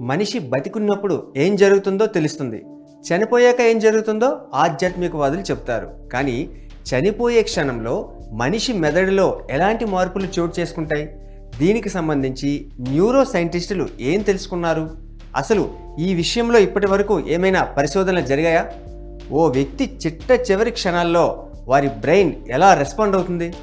మనిషి బతికున్నప్పుడు ఏం జరుగుతుందో తెలుస్తుంది. చనిపోయాక ఏం జరుగుతుందో ఆధ్యాత్మికవాదులు చెప్తారు. కానీ చనిపోయే క్షణంలో మనిషి మెదడులో ఎలాంటి మార్పులు చోటు చేసుకుంటాయి? దీనికి సంబంధించి న్యూరో సైంటిస్టులు ఏం తెలుసుకున్నారు? అసలు ఈ విషయంలో ఇప్పటి వరకు ఏమైనా పరిశోధనలు జరిగాయా? ఓ వ్యక్తి చిట్ట చివరి క్షణాల్లో వారి బ్రెయిన్ ఎలా రెస్పాండ్ అవుతుంది?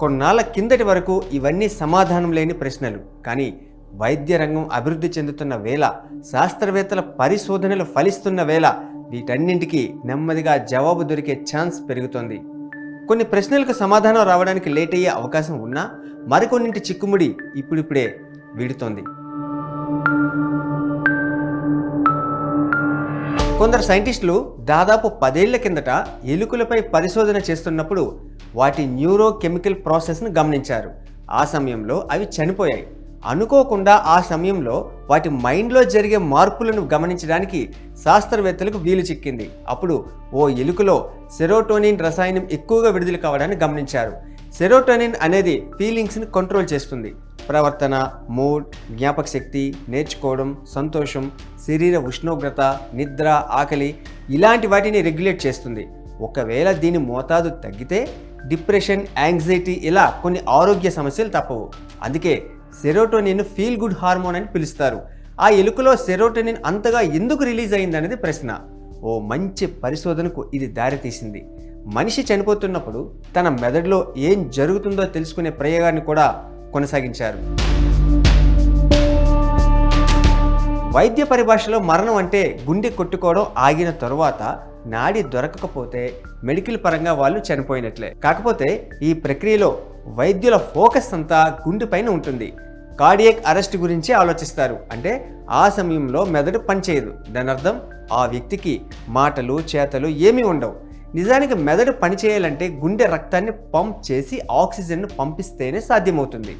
కొన్నాళ్ళ కిందటి వరకు ఇవన్నీ సమాధానం లేని ప్రశ్నలు. కానీ వైద్య రంగం అభివృద్ధి చెందుతున్న వేళ శాస్త్రవేత్తల పరిశోధనలు ఫలిస్తున్న వేళ వీటన్నింటికీ నెమ్మదిగా జవాబు దొరికే ఛాన్స్ పెరుగుతోంది. కొన్ని ప్రశ్నలకు సమాధానం రావడానికి లేట్ అయ్యే అవకాశం ఉన్నా మరికొన్నింటి చిక్కుముడి ఇప్పుడిప్పుడే వీడుతోంది. కొందరు సైంటిస్టులు దాదాపు పదేళ్ళ కిందట ఎలుకలపై పరిశోధన చేస్తున్నప్పుడు వాటి న్యూరోకెమికల్ ప్రాసెస్ను గమనించారు. ఆ సమయంలో అవి చనిపోయాయి. అనుకోకుండా ఆ సమయంలో వాటి మైండ్లో జరిగే మార్పులను గమనించడానికి శాస్త్రవేత్తలకు వీలు చిక్కింది. అప్పుడు ఓ ఎలుకలో సెరోటోనిన్ రసాయనం ఎక్కువగా విడుదల కావడాన్ని గమనించారు. సెరోటోనిన్ అనేది ఫీలింగ్స్ని కంట్రోల్ చేస్తుంది. ప్రవర్తన మూడ్ జ్ఞాపక శక్తి నేర్చుకోవడం సంతోషం శరీర ఉష్ణోగ్రత నిద్ర ఆకలి ఇలాంటి వాటిని రెగ్యులేట్ చేస్తుంది. ఒకవేళ దీని మోతాదు తగ్గితే డిప్రెషన్ యాంగ్జైటీ ఇలా కొన్ని ఆరోగ్య సమస్యలు తప్పవు. అందుకే సెరోటోనిన్ ఫీల్ గుడ్ హార్మోన్ అని పిలుస్తారు. ఆ ఎలుకలో సెరోటోనిన్ అంతగా ఎందుకు రిలీజ్ అయిందనేది ప్రశ్న. ఓ మంచి పరిశోధనకు ఇది దారితీసింది. మనిషి చనిపోతున్నప్పుడు తన మెదడులో ఏం జరుగుతుందో తెలుసుకునే ప్రయోగాన్ని కూడా కొనసాగించారు. వైద్య పరిభాషలో మరణం అంటే గుండె కొట్టుకోవడం ఆగిన తరువాత నాడి దొరకకపోతే మెడికల్ పరంగా వాళ్ళు చనిపోయినట్లే. కాకపోతే ఈ ప్రక్రియలో వైద్యుల ఫోకస్ అంతా గుండె పైన ఉంటుంది. కార్డియక్ అరెస్ట్ గురించి ఆలోచిస్తారు. అంటే ఆ సమయంలో మెదడు పనిచేయదు. దాని అర్థం ఆ వ్యక్తికి మాటలు చేతలు ఏమీ ఉండవు. నిజానికి మెదడు పనిచేయాలంటే గుండె రక్తాన్ని పంప్ చేసి ఆక్సిజన్ను పంపిస్తేనే సాధ్యమవుతుంది.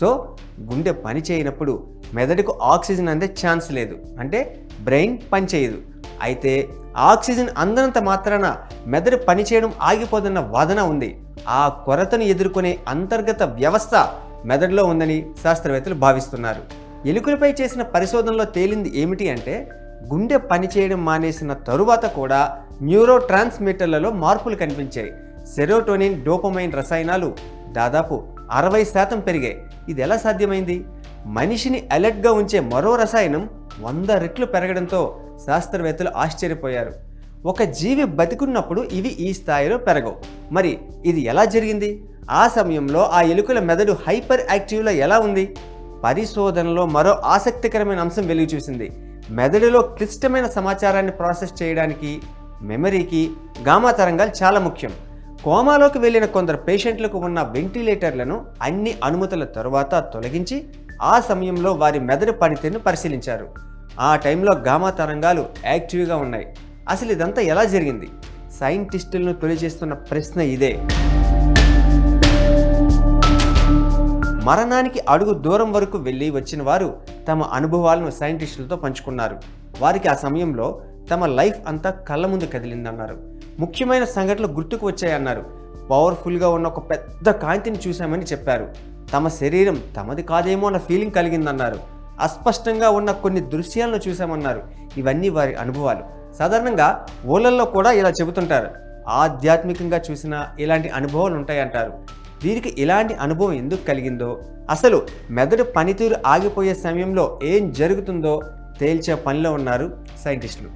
సో గుండె పని చేయనప్పుడు మెదడుకు ఆక్సిజన్ అందే ఛాన్స్ లేదు. అంటే బ్రెయిన్ పనిచేయదు. అయితే ఆక్సిజన్ అందనంత మాత్రాన మెదడు పనిచేయడం ఆగిపోదన్న వాదన ఉంది. ఆ కొరతను ఎదుర్కొనే అంతర్గత వ్యవస్థ మెదడులో ఉందని శాస్త్రవేత్తలు భావిస్తున్నారు. ఎలుకలపై చేసిన పరిశోధనలో తేలింది ఏమిటి అంటే గుండె పనిచేయడం మానేసిన తరువాత కూడా న్యూరో ట్రాన్స్మిటర్లలో మార్పులు కనిపించాయి. సెరోటోనిన్ డోపమైన్ రసాయనాలు దాదాపు అరవై శాతం పెరిగాయి. ఇది ఎలా సాధ్యమైంది? మనిషిని అలర్ట్గా ఉంచే మరో రసాయనం వంద రెట్లు పెరగడంతో శాస్త్రవేత్తలు ఆశ్చర్యపోయారు. ఒక జీవి బతికున్నప్పుడు ఇవి ఈ స్థాయిలో పెరగవు. మరి ఇది ఎలా జరిగింది? ఆ సమయంలో ఆ ఎలుకల మెదడు హైపర్ యాక్టివ్లో ఎలా ఉంది? పరిశోధనలో మరో ఆసక్తికరమైన అంశం వెలుగు చూసింది. మెదడులో క్లిష్టమైన సమాచారాన్ని ప్రాసెస్ చేయడానికి మెమరీకి గామా తరంగాలు చాలా ముఖ్యం. కోమాలోకి వెళ్ళిన కొందరు పేషెంట్లకు ఉన్న వెంటిలేటర్లను అన్ని అనుమతుల తరువాత తొలగించి ఆ సమయంలో వారి మెదడు పనితీరును పరిశీలించారు. ఆ టైంలో గామా తరంగాలు యాక్టివ్గా ఉన్నాయి. అసలు ఇదంతా ఎలా జరిగింది? సైంటిస్టులను తొలిచేస్తున్న ప్రశ్న ఇదే. మరణానికి అడుగు దూరం వరకు వెళ్ళి వచ్చిన వారు తమ అనుభవాలను సైంటిస్టులతో పంచుకున్నారు. వారికి ఆ సమయంలో తమ లైఫ్ అంతా కళ్ళ ముందు కదిలిందన్నారు. ముఖ్యమైన సంఘటనలు గుర్తుకు వచ్చాయన్నారు. పవర్ఫుల్గా ఉన్న ఒక పెద్ద కాంతిని చూశామని చెప్పారు. తమ శరీరం తమది కాదేమో అన్న ఫీలింగ్ కలిగిందన్నారు. అస్పష్టంగా ఉన్న కొన్ని దృశ్యాలను చూశామన్నారు. ఇవన్నీ వారి అనుభవాలు. సాధారణంగా ఊళ్ళల్లో కూడా ఇలా చెబుతుంటారు. ఆధ్యాత్మికంగా చూసిన ఇలాంటి అనుభవాలు ఉంటాయంటారు. వీరికి ఇలాంటి అనుభవం ఎందుకు కలిగిందో అసలు మెదడు పనితీరు ఆగిపోయే సమయంలో ఏం జరుగుతుందో తేల్చే పనిలో ఉన్నారు సైంటిస్టులు.